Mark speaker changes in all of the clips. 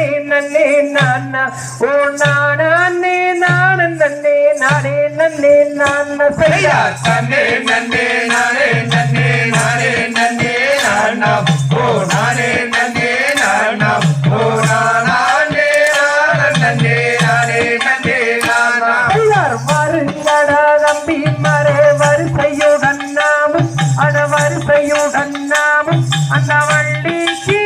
Speaker 1: நானே நன்னே நானா ஓ நானே நான நன்னே நானே நன்னே நானா சரியா
Speaker 2: தன்னே நன்னே நானே நன்னே நானே நன்னே நானா ஓ நானே நன்னே நானா ஓ நானே நான நன்னே நானே நன்னே நானா
Speaker 1: ஐயார் வருங்கடா தம்பி மறை வரிசையுடன் நாமும். அட வரிசையுடன் நாமும். அந்த
Speaker 2: வள்ளிக்கு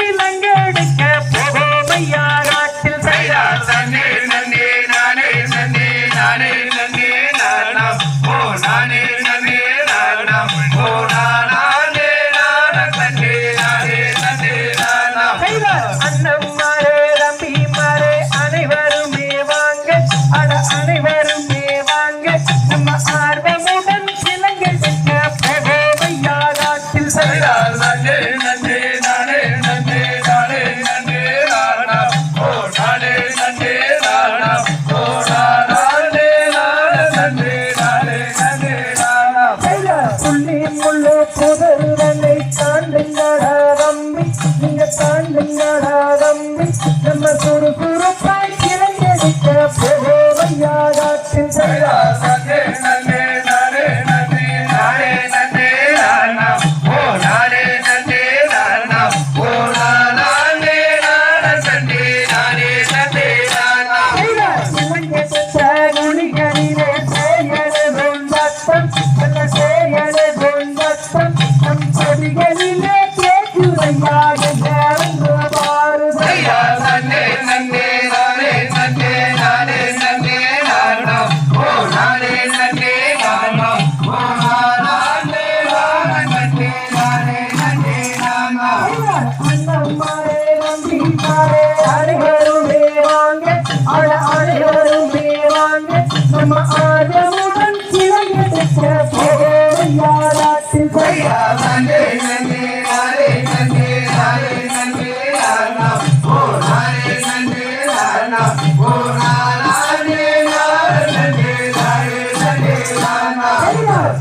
Speaker 2: Sarah,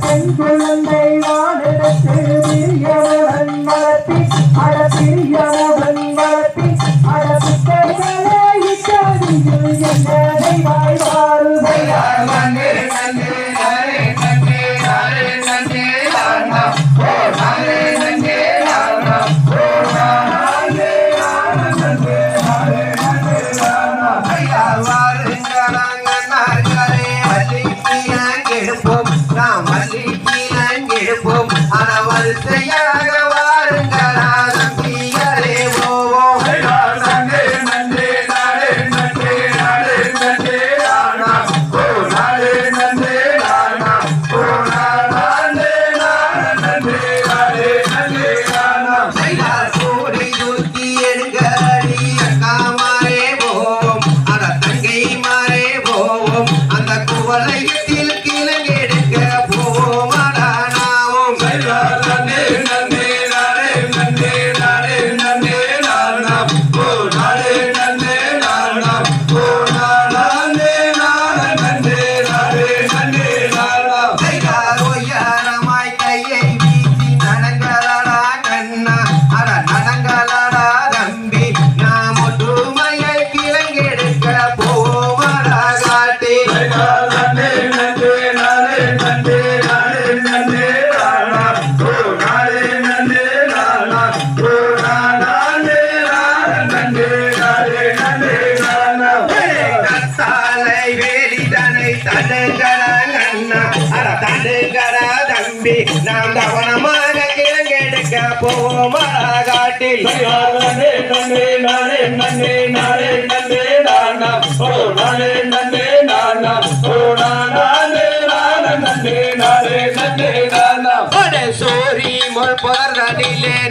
Speaker 1: பெண் குழந்தை வானிடத்து பிரியவன் வளர்த்தி அட பிரியவன் வளர்த்தி
Speaker 2: செய்யா தடுக்கடா கண்ணா அட தடுக்கடா தம்பி. நாம் கவனமாக கிழங்கெடுக்க போவோம் காட்டில்
Speaker 3: நானே
Speaker 2: நன்றே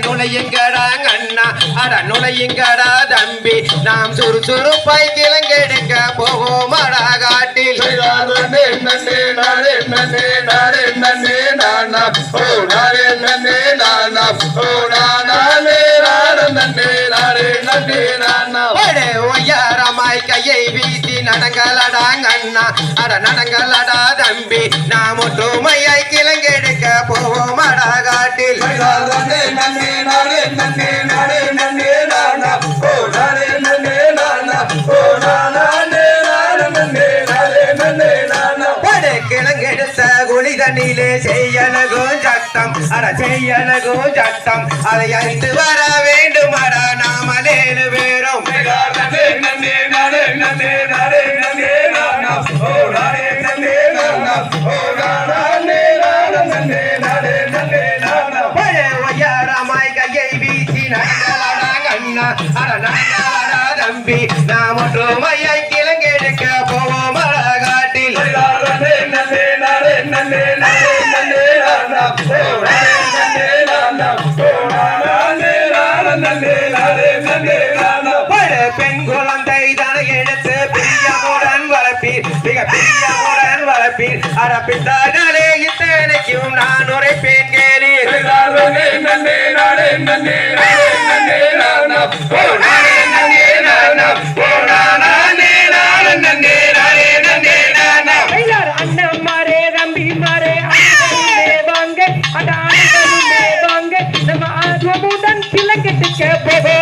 Speaker 2: நுழையங்கள் மாடா நுழையுங்கடா தம்பி. நாம் சுறுசுறுப்பாய் கிளங்கெடுங்க போவோமாடா காட்டில். ஒய்யாரமாய் கையை வீசி நடங்கலடாங்க அண்ணா. அட நடங்கலடா தம்பி. நாம் ஒற்றுமையாய் கிளங்கெடுக்க போவோமாடா காட்டில். இதனிலே செய்யலகோ சத்தம் அட செய்யலகோ சத்தம் அதை அறிந்து வர வேண்டும். அட நாமலேனு வேறும்
Speaker 3: நன்னே
Speaker 2: கையை வீசி கண்ணா. அட நகலடா தம்பி நாம் ஒற்றுமையை குழந்தை பிரியமுடன் வளர்ப்பீர். மிக பிரியமுடன் வளர்ப்பீர். அரப்பித்தாலே இத்தனைக்கும் நான் உரைப்பேன் கேளீர்.
Speaker 3: நன்னே நன்னே நானே நன்னே நானே நன்னே நானா ஓ நானே நன்னே நானா ஓ நானே நன்னே நன்னே
Speaker 2: வாங்க வாங்க நம்ம போவோம்.